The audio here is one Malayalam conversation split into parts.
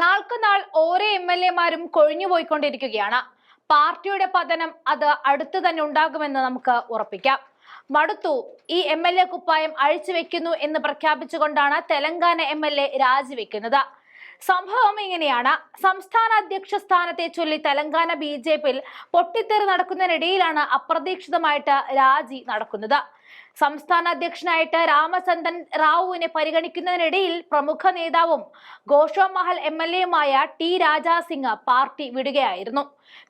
നാൾക്കുനാൾ ഓരോ എം എൽ എമാരും കൊഴിഞ്ഞുപോയിക്കൊണ്ടിരിക്കുകയാണ് പാർട്ടിയുടെ പതനം അത് അടുത്തു തന്നെ ഉണ്ടാകുമെന്ന് നമുക്ക് ഉറപ്പിക്കാം. മടുത്തു ഈ എം എൽ എ കുപ്പായം അഴിച്ചുവെക്കുന്നു എന്ന് പ്രഖ്യാപിച്ചുകൊണ്ടാണ് തെലങ്കാന എം എൽ എ രാജിവെക്കുന്നത്. സംഭവം ഇങ്ങനെയാണ്. സംസ്ഥാന അധ്യക്ഷ സ്ഥാനത്തെ ചൊല്ലി തെലങ്കാന ബി ജെ പിയിൽ പൊട്ടിത്തെറി നടക്കുന്നതിനിടയിലാണ് അപ്രതീക്ഷിതമായിട്ട് രാജി നടക്കുന്നത്. സംസ്ഥാന അധ്യക്ഷനായിട്ട് രാമചന്ദ്രൻ റാവുവിനെ പരിഗണിക്കുന്നതിനിടയിൽ പ്രമുഖ നേതാവും ഗോഷോ മഹൽ എം എൽ എയുമായ ടി രാജാസിംഗ് പാർട്ടി വിടുകയായിരുന്നു.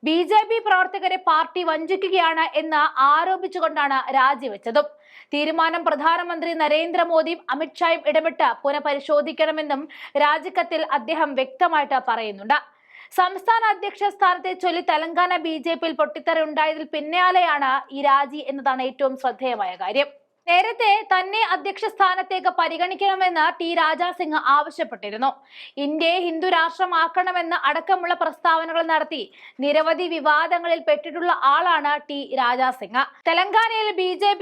ബി ജെ പി പ്രവർത്തകരെ പാർട്ടി വഞ്ചിക്കുകയാണ് എന്ന് ആരോപിച്ചുകൊണ്ടാണ് രാജിവെച്ചതും. തീരുമാനം പ്രധാനമന്ത്രി നരേന്ദ്രമോദിയും അമിത്ഷായും ഇടപെട്ട് പുനഃപരിശോധിക്കണമെന്നും രാജിക്കത്തിൽ അദ്ദേഹം വ്യക്തമായിട്ട് പറയുന്നുണ്ട്. സംസ്ഥാന അധ്യക്ഷ സ്ഥാനത്തെ ചൊല്ലി തെലങ്കാന ബി ജെ പിയിൽ പൊട്ടിത്തെറി ഉണ്ടായതിൽ പിന്നാലെയാണ് ഈ രാജി എന്നതാണ് ഏറ്റവും ശ്രദ്ധേയമായ കാര്യം. നേരത്തെ തന്നെ അധ്യക്ഷ സ്ഥാനത്തേക്ക് പരിഗണിക്കണമെന്ന് ടി രാജാസിംഗ് ആവശ്യപ്പെട്ടിരുന്നു. ഇന്ത്യയെ ഹിന്ദു രാഷ്ട്രമാക്കണമെന്ന് അടക്കമുള്ള പ്രസ്താവനകൾ നടത്തി നിരവധി വിവാദങ്ങളിൽ പെട്ടിട്ടുള്ള ആളാണ് ടി രാജാസിംഗ്. തെലങ്കാനയിൽ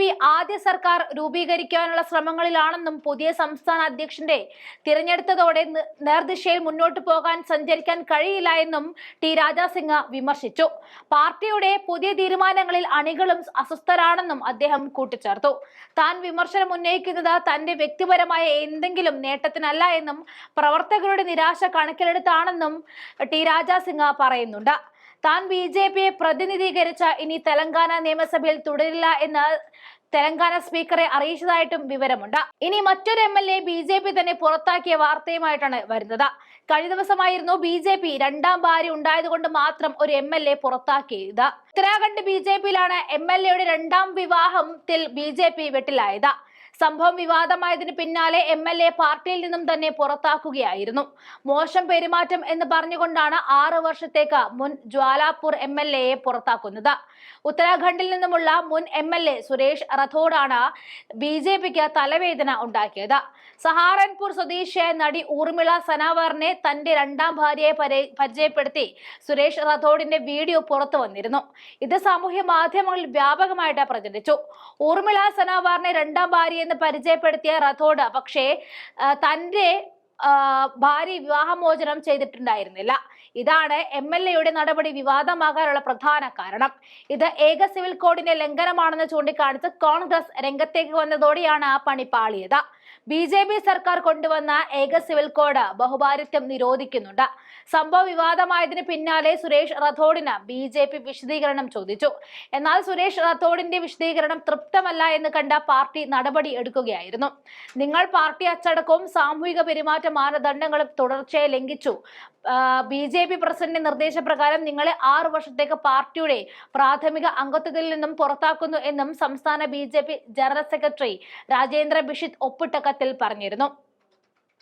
ബി ആദ്യ സർക്കാർ രൂപീകരിക്കാനുള്ള ശ്രമങ്ങളിലാണെന്നും പുതിയ സംസ്ഥാന അധ്യക്ഷന്റെ തിരഞ്ഞെടുത്തതോടെ നേർദിശയിൽ മുന്നോട്ട് പോകാൻ സഞ്ചരിക്കാൻ കഴിയില്ല എന്നും ടി രാജാസിംഗ് വിമർശിച്ചു. പാർട്ടിയുടെ പുതിയ തീരുമാനങ്ങളിൽ അണികളും അസ്വസ്ഥരാണെന്നും അദ്ദേഹം കൂട്ടിച്ചേർത്തു. താൻ വിമർശനം ഉന്നയിക്കുന്നത് തന്റെ വ്യക്തിപരമായ എന്തെങ്കിലും നേട്ടത്തിനല്ല എന്നും പ്രവർത്തകരുടെ നിരാശ കണക്കിലെടുത്താണെന്നും ടി രാജാ സിംഗ് പറയുന്നുണ്ട്. താൻ ബി ജെ പിയെ പ്രതിനിധീകരിച്ച ഇനി തെലങ്കാന നിയമസഭയിൽ തുടരില്ല എന്ന് തെലങ്കാന സ്പീക്കറെ അറിയിച്ചതായിട്ടും വിവരമുണ്ട്. ഇനി മറ്റൊരു M L A B J P തന്നെ പുറത്താക്കിയ വാർത്തയുമായിട്ടാണ് വരുന്നത്. കഴിഞ്ഞ ദിവസമായിരുന്നു ബി ജെ പി രണ്ടാം ഭാര്യ ഉണ്ടായതുകൊണ്ട് മാത്രം ഒരു എം എൽ എ പുറത്താക്കിയത്. ഉത്തരാഖണ്ഡ് ബി ജെ പിയിലാണ് എം എൽ എയുടെ രണ്ടാം വിവാഹത്തിൽ ബി ജെ പി വെട്ടിലായത്. സംഭവം വിവാദമായതിന് പിന്നാലെ എം എൽ എ പാർട്ടിയിൽ നിന്നും തന്നെ പുറത്താക്കുകയായിരുന്നു. മോശം പെരുമാറ്റം എന്ന് പറഞ്ഞുകൊണ്ടാണ് ആറു വർഷത്തേക്ക് മുൻ ജ്വാലാപൂർ എം എൽ എയെ പുറത്താക്കുന്നത്. ഉത്തരാഖണ്ഡിൽ നിന്നുമുള്ള മുൻ എം എൽ എ സുരേഷ് റഥോഡാണ് ബി ജെ പിക്ക് തലവേദന ഉണ്ടാക്കിയത്. സഹാറൻപൂർ സ്വദേശിയായ നടി ഊർമിള സനാവറിനെ തന്റെ രണ്ടാം ഭാര്യയെ പരിചയപ്പെടുത്തി സുരേഷ് റഥോഡിന്റെ വീഡിയോ പുറത്തു വന്നിരുന്നു. ഇത് സാമൂഹ്യ മാധ്യമങ്ങളിൽ വ്യാപകമായിട്ട് പ്രചരിച്ചു. ഊർമിള സനാവാറിനെ രണ്ടാം ഭാര്യ എന്ന് പരിചയപ്പെടുത്തിയ റഥോഡ്. പക്ഷേ തന്റെ ഭാര്യ വിവാഹമോചനം ചെയ്തിട്ടുണ്ടായിരുന്നില്ല. ഇതാണ് എം എൽ എയുടെ നടപടി വിവാദമാകാനുള്ള പ്രധാന കാരണം. ഇത് ഏക സിവിൽ കോഡിന്റെ ലംഘനമാണെന്ന് ചൂണ്ടിക്കാണിച്ച് കോൺഗ്രസ് രംഗത്തേക്ക് വന്നതോടെയാണ് ആ പണി പാളിയത്. ബി ജെ പി സർക്കാർ കൊണ്ടുവന്ന ഏക സിവിൽ കോഡ് ബഹുഭാരിത്വം നിരോധിക്കുന്നുണ്ട്. സംഭവ വിവാദമായതിന് പിന്നാലെ സുരേഷ് റഥോഡിന് ബി ജെ പി വിശദീകരണം ചോദിച്ചു. എന്നാൽ സുരേഷ് റഥോഡിന്റെ വിശദീകരണം തൃപ്തമല്ല എന്ന് കണ്ട പാർട്ടി നടപടി എടുക്കുകയായിരുന്നു. നിങ്ങൾ പാർട്ടി അച്ചടക്കവും സാമൂഹിക പെരുമാറ്റ മാനദണ്ഡങ്ങളും തുടർച്ചയായി ലംഘിച്ചു. ബി ജെ പി പ്രസിഡന്റ് നിർദ്ദേശപ്രകാരം നിങ്ങളെ ആറു വർഷത്തേക്ക് പാർട്ടിയുടെ പ്രാഥമിക അംഗത്വത്തിൽ നിന്നും പുറത്താക്കുന്നു എന്നും സംസ്ഥാന B general secretary Rajendra Bisht ഒപ്പിട്ട കത്തിൽ പറഞ്ഞിരുന്നു